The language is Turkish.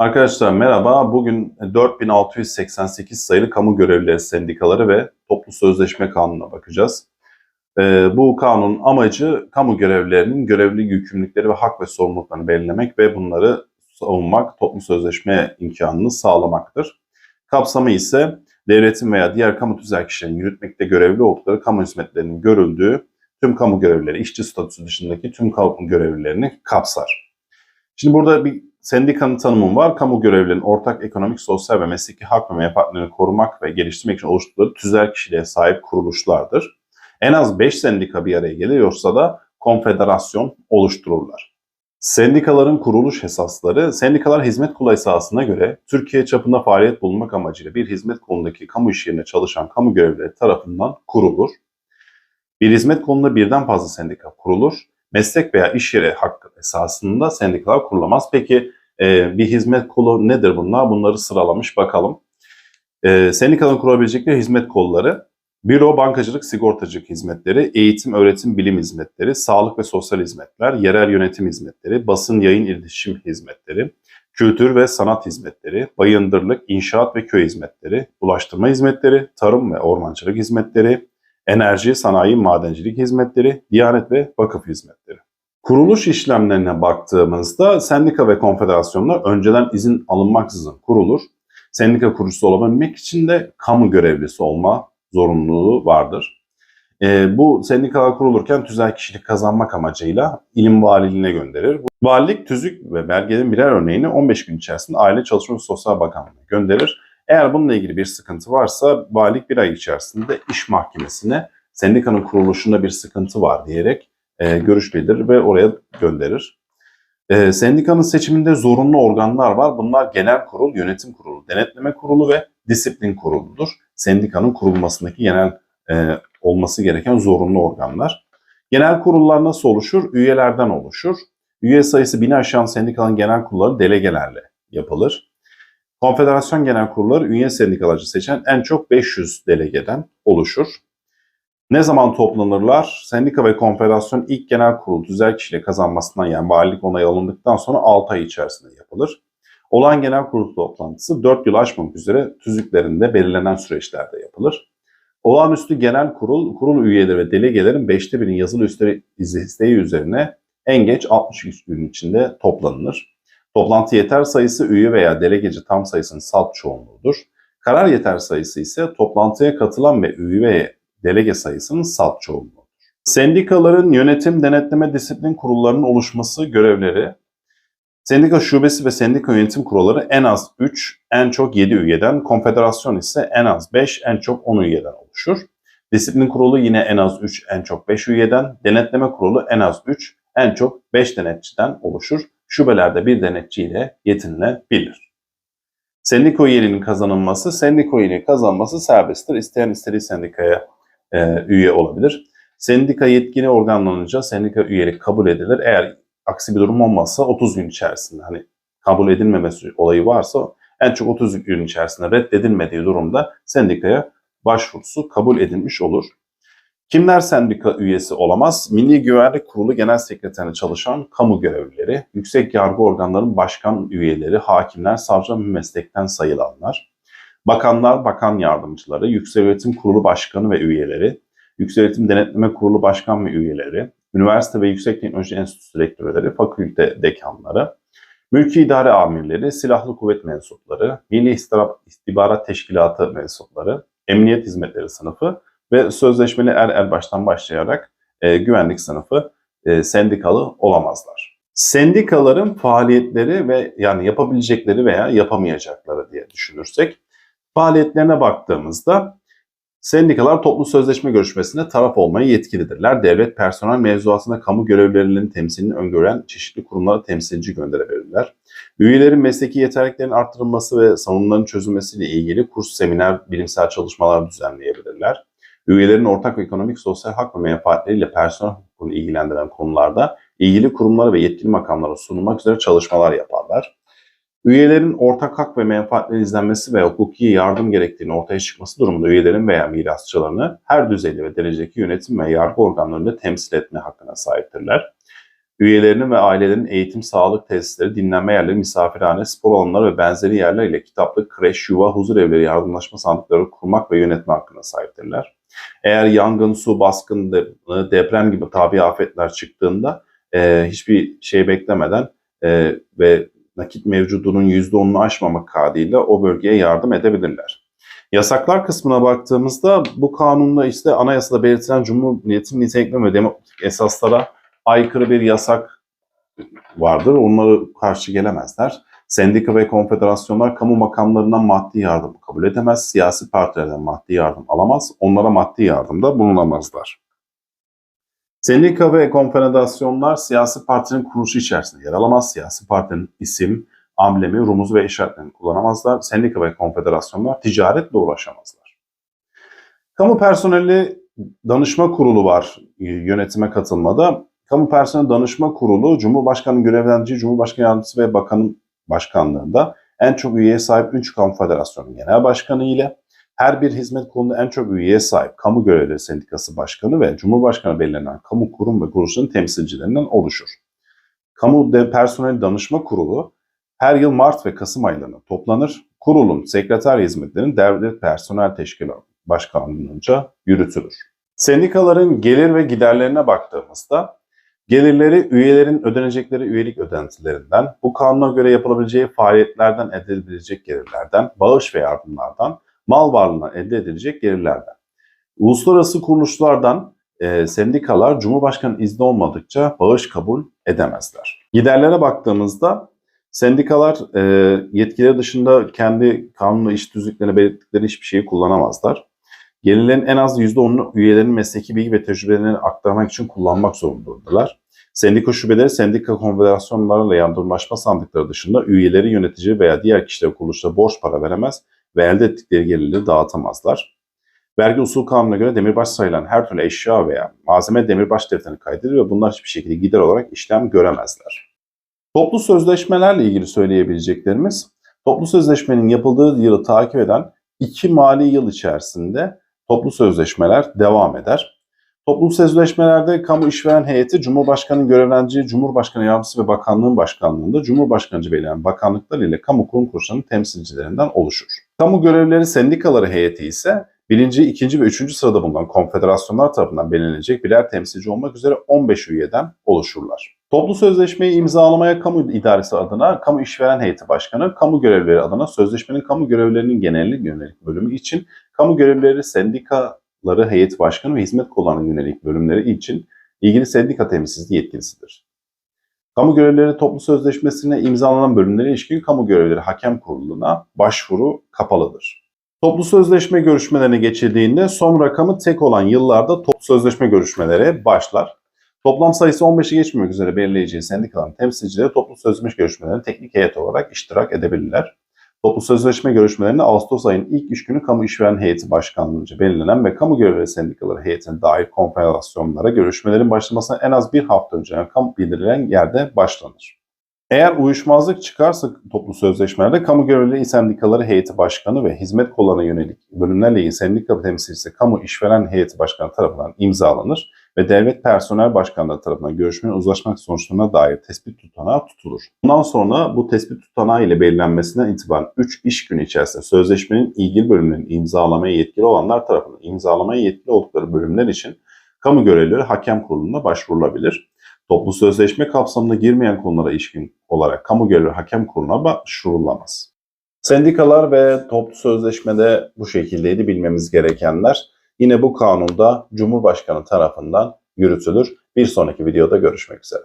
Arkadaşlar merhaba. Bugün 4688 sayılı kamu görevlileri sendikaları ve toplu sözleşme kanununa bakacağız. Ee, bu kanunun amacı kamu görevlilerinin görevli yükümlülükleri ve hak ve sorumluluklarını belirlemek ve bunları savunmak, toplu sözleşme imkanını sağlamaktır. Kapsamı ise devletin veya diğer kamu tüzel kişilerin yürütmekte görevli oldukları kamu hizmetlerinin görüldüğü tüm kamu görevlileri, işçi statüsü dışındaki tüm kamu görevlilerini kapsar. Şimdi burada bir sendikanın tanımı var. Kamu görevlilerinin ortak ekonomik, sosyal ve mesleki hak ve menfaatlerini korumak ve geliştirmek için oluşturdukları tüzel kişiliğe sahip kuruluşlardır. En az 5 sendika bir araya geliyorsa da konfederasyon oluştururlar. Sendikaların kuruluş esasları, sendikalar hizmet kolu esasına göre Türkiye çapında faaliyet bulunmak amacıyla bir hizmet kolundaki kamu iş yerine çalışan kamu görevlileri tarafından kurulur. Bir hizmet kolunda birden fazla sendika kurulur. Meslek veya iş yeri hakkı esasında sendikalar kurulamaz. Peki e, bir hizmet kolu nedir bunlar? Bunları sıralamış bakalım. E, sendikaların kurulabilecekleri hizmet kolları, büro, bankacılık, sigortacılık hizmetleri, eğitim, öğretim, bilim hizmetleri, sağlık ve sosyal hizmetler, yerel yönetim hizmetleri, basın, yayın, iletişim hizmetleri, kültür ve sanat hizmetleri, bayındırlık, inşaat ve köy hizmetleri, ulaştırma hizmetleri, tarım ve ormancılık hizmetleri, enerji, sanayi, madencilik hizmetleri, diyanet ve vakıf hizmetleri. Kuruluş işlemlerine baktığımızda sendika ve konfederasyonlar önceden izin alınmaksızın kurulur. Sendika kurucusu olabilmek için de kamu görevlisi olma zorunluluğu vardır. E, bu sendikalar kurulurken tüzel kişilik kazanmak amacıyla ilim valiliğine gönderir. Valilik tüzük ve belgelerin birer örneğini 15 gün içerisinde Aile Çalışma Sosyal Bakanlığı'na gönderir. Eğer bununla ilgili bir sıkıntı varsa valilik bir ay içerisinde iş mahkemesine sendikanın kuruluşunda bir sıkıntı var diyerek e, görüş bildirir ve oraya gönderir. E, sendikanın seçiminde zorunlu organlar var. Bunlar genel kurul, yönetim kurulu, denetleme kurulu ve disiplin kuruludur. Sendikanın kurulmasındaki genel e, olması gereken zorunlu organlar. Genel kurullar nasıl oluşur? Üyelerden oluşur. Üye sayısı bini aşan sendikanın genel kurulları delegelerle yapılır. Konfederasyon genel kurulları üye sendikalarcı seçen en çok 500 delegeden oluşur. Ne zaman toplanırlar? Sendika ve konfederasyon ilk genel kurul tüzel kişiliği kazanmasından yani valilik onayı alındıktan sonra 6 ay içerisinde yapılır. Olan genel kurul toplantısı 4 yıl aşmamak üzere tüzüklerinde belirlenen süreçlerde yapılır. Olağanüstü genel kurul, kurul üyeleri ve delegelerin 5'te birinin yazılı isteği üzerine en geç 60 gün içinde toplanılır. Toplantı yeter sayısı üye veya delegeci tam sayısının salt çoğunluğudur. Karar yeter sayısı ise toplantıya katılan ve üye ve delege sayısının salt çoğunluğudur. Sendikaların yönetim, denetleme, disiplin kurullarının oluşması görevleri Sendika şubesi ve sendika yönetim kurulları en az 3, en çok 7 üyeden, konfederasyon ise en az 5, en çok 10 üyeden oluşur. Disiplin kurulu yine en az 3, en çok 5 üyeden, denetleme kurulu en az 3, en çok 5 denetçiden oluşur. Şubelerde bir denetçiyle yetinilebilir. Sendika üyeliğinin kazanılması, sendika üyeliği kazanması serbesttir. İsteyen istediği sendikaya e, üye olabilir. Sendika yetkili organlanınca sendika üyelik kabul edilir. Eğer aksi bir durum olmazsa 30 gün içerisinde hani kabul edilmemesi olayı varsa en çok 30 gün içerisinde reddedilmediği durumda sendikaya başvurusu kabul edilmiş olur. Kimler sendika üyesi olamaz? Milli Güvenlik Kurulu Genel Sekreterine çalışan kamu görevlileri, yüksek yargı organlarının başkan üyeleri, hakimler, savcılar ve meslekten sayılanlar, bakanlar, bakan yardımcıları, Yüksek Öğretim Kurulu Başkanı ve üyeleri, Yüksek Öğretim Denetleme Kurulu Başkan ve üyeleri, üniversite ve yüksek teknoloji enstitüsü rektörleri, fakülte dekanları, mülki idare amirleri, silahlı kuvvet mensupları, Milli İstihbarat Teşkilatı mensupları, Emniyet Hizmetleri sınıfı ve sözleşmeli er er baştan başlayarak e, güvenlik sınıfı e, sendikalı olamazlar. Sendikaların faaliyetleri ve yani yapabilecekleri veya yapamayacakları diye düşünürsek faaliyetlerine baktığımızda Sendikalar toplu sözleşme görüşmesinde taraf olmaya yetkilidirler. Devlet personel mevzuatında kamu görevlilerinin temsilini öngören çeşitli kurumlara temsilci gönderebilirler. Üyelerin mesleki yeterliliklerin arttırılması ve sorunların çözülmesiyle ilgili kurs, seminer, bilimsel çalışmalar düzenleyebilirler. Üyelerin ortak ekonomik, sosyal hak ve menfaatleriyle personel hukukunu ilgilendiren konularda ilgili kurumlara ve yetkili makamlara sunulmak üzere çalışmalar yaparlar. Üyelerin ortak hak ve menfaatleri izlenmesi ve hukuki yardım gerektiğini ortaya çıkması durumunda üyelerin veya mirasçılarını her düzeyde ve derecedeki yönetim ve yargı organlarında temsil etme hakkına sahiptirler. üyelerinin ve ailelerin eğitim, sağlık tesisleri, dinlenme yerleri, misafirhane, spor alanları ve benzeri yerler ile kitaplık, kreş, yuva, huzur evleri, yardımlaşma sandıkları kurmak ve yönetme hakkına sahiptirler. Eğer yangın, su baskını, de- deprem gibi tabi afetler çıktığında e, hiçbir şey beklemeden e, ve nakit mevcudunun %10'unu aşmamak kaydıyla o bölgeye yardım edebilirler. Yasaklar kısmına baktığımızda bu kanunda işte anayasada belirtilen Cumhuriyet'in nitelikli ve demokratik esaslara aykırı bir yasak vardır. Onları karşı gelemezler. Sendika ve konfederasyonlar kamu makamlarından maddi yardım kabul edemez. Siyasi partilerden maddi yardım alamaz. Onlara maddi yardımda bulunamazlar. Sendika ve konfederasyonlar siyasi partinin kuruluşu içerisinde yer alamaz. Siyasi partinin isim, amblemi, rumuzu ve işaretlerini kullanamazlar. Sendika ve konfederasyonlar ticaretle uğraşamazlar. Kamu personeli danışma kurulu var yönetime katılmada. Kamu personeli danışma kurulu Cumhurbaşkanı görevlendirici, Cumhurbaşkanı yardımcısı ve bakanın başkanlığında en çok üyeye sahip 3 kamu federasyonu genel başkanı ile her bir hizmet kolunda en çok üyeye sahip kamu görevlileri sendikası başkanı ve Cumhurbaşkanı belirlenen kamu kurum ve kuruluşların temsilcilerinden oluşur. Kamu personel danışma kurulu her yıl Mart ve Kasım aylarında toplanır. Kurulun sekreter hizmetlerinin devlet personel teşkilatı başkanlığınca yürütülür. Sendikaların gelir ve giderlerine baktığımızda gelirleri üyelerin ödenecekleri üyelik ödentilerinden, bu kanuna göre yapılabileceği faaliyetlerden elde edilecek gelirlerden, bağış ve yardımlardan, mal varlığına elde edilecek gelirlerden. Uluslararası kuruluşlardan e, sendikalar Cumhurbaşkanı izni olmadıkça bağış kabul edemezler. Giderlere baktığımızda sendikalar e, yetkileri dışında kendi kanunla iş düzlüklerine belirttikleri hiçbir şeyi kullanamazlar. Gelirlerin en az %10'unu üyelerin mesleki bilgi ve tecrübelerini aktarmak için kullanmak zorundadırlar. Sendika şubeleri sendika konfederasyonlarıyla yardımlaşma sandıkları dışında üyeleri yönetici veya diğer kişilere kuruluşlara borç para veremez ve elde ettikleri gelirleri dağıtamazlar. Vergi usul kanununa göre demirbaş sayılan her türlü eşya veya malzeme demirbaş defterine kaydedilir ve bunlar hiçbir şekilde gider olarak işlem göremezler. Toplu sözleşmelerle ilgili söyleyebileceklerimiz, toplu sözleşmenin yapıldığı yılı takip eden iki mali yıl içerisinde toplu sözleşmeler devam eder. Toplu sözleşmelerde kamu işveren heyeti Cumhurbaşkanı'nın görevlendirici Cumhurbaşkanı Yardımcısı ve Bakanlığın Başkanlığında Cumhurbaşkanıcı belirlenen bakanlıklar ile kamu kurum kuruluşlarının temsilcilerinden oluşur. Kamu görevlileri sendikaları heyeti ise birinci, ikinci ve üçüncü sırada bulunan konfederasyonlar tarafından belirlenecek birer temsilci olmak üzere 15 üyeden oluşurlar. Toplu sözleşmeyi imzalamaya kamu idaresi adına kamu işveren heyeti başkanı, kamu görevlileri adına sözleşmenin kamu görevlilerinin genellik yönelik bölümü için, kamu görevlileri sendikaları heyeti başkanı ve hizmet kollarına yönelik bölümleri için ilgili sendika temsilcisi yetkilisidir. Kamu görevlileri toplu sözleşmesine imzalanan bölümlere ilişkin kamu görevlileri hakem kuruluna başvuru kapalıdır. Toplu sözleşme görüşmelerine geçildiğinde son rakamı tek olan yıllarda toplu sözleşme görüşmeleri başlar. Toplam sayısı 15'i geçmemek üzere belirleyeceği sendikaların temsilcileri toplu sözleşme görüşmelerine teknik heyet olarak iştirak edebilirler. Toplu sözleşme görüşmelerinde Ağustos ayının ilk üç günü Kamu İşveren Heyeti Başkanlığı'nca belirlenen ve kamu görevlileri sendikaları heyetine dair konfederasyonlara görüşmelerin başlamasına en az bir hafta önce kamu bildirilen yerde başlanır. Eğer uyuşmazlık çıkarsa toplu sözleşmelerde kamu görevlileri sendikaları heyeti başkanı ve hizmet kollarına yönelik bölümlerle ilgili sendika temsilcisi kamu işveren heyeti başkanı tarafından imzalanır ve devlet personel başkanlığı tarafından görüşmenin uzlaşmak sonuçlarına dair tespit tutanağı tutulur. Bundan sonra bu tespit tutanağı ile belirlenmesinden itibaren 3 iş günü içerisinde sözleşmenin ilgili bölümlerinin imzalamaya yetkili olanlar tarafından imzalamaya yetkili oldukları bölümler için kamu görevlileri hakem kuruluna başvurulabilir. Toplu sözleşme kapsamına girmeyen konulara ilişkin olarak kamu görevlileri hakem kuruluna başvurulamaz. Sendikalar ve toplu sözleşmede bu şekildeydi bilmemiz gerekenler. Yine bu kanunda Cumhurbaşkanı tarafından yürütülür. Bir sonraki videoda görüşmek üzere.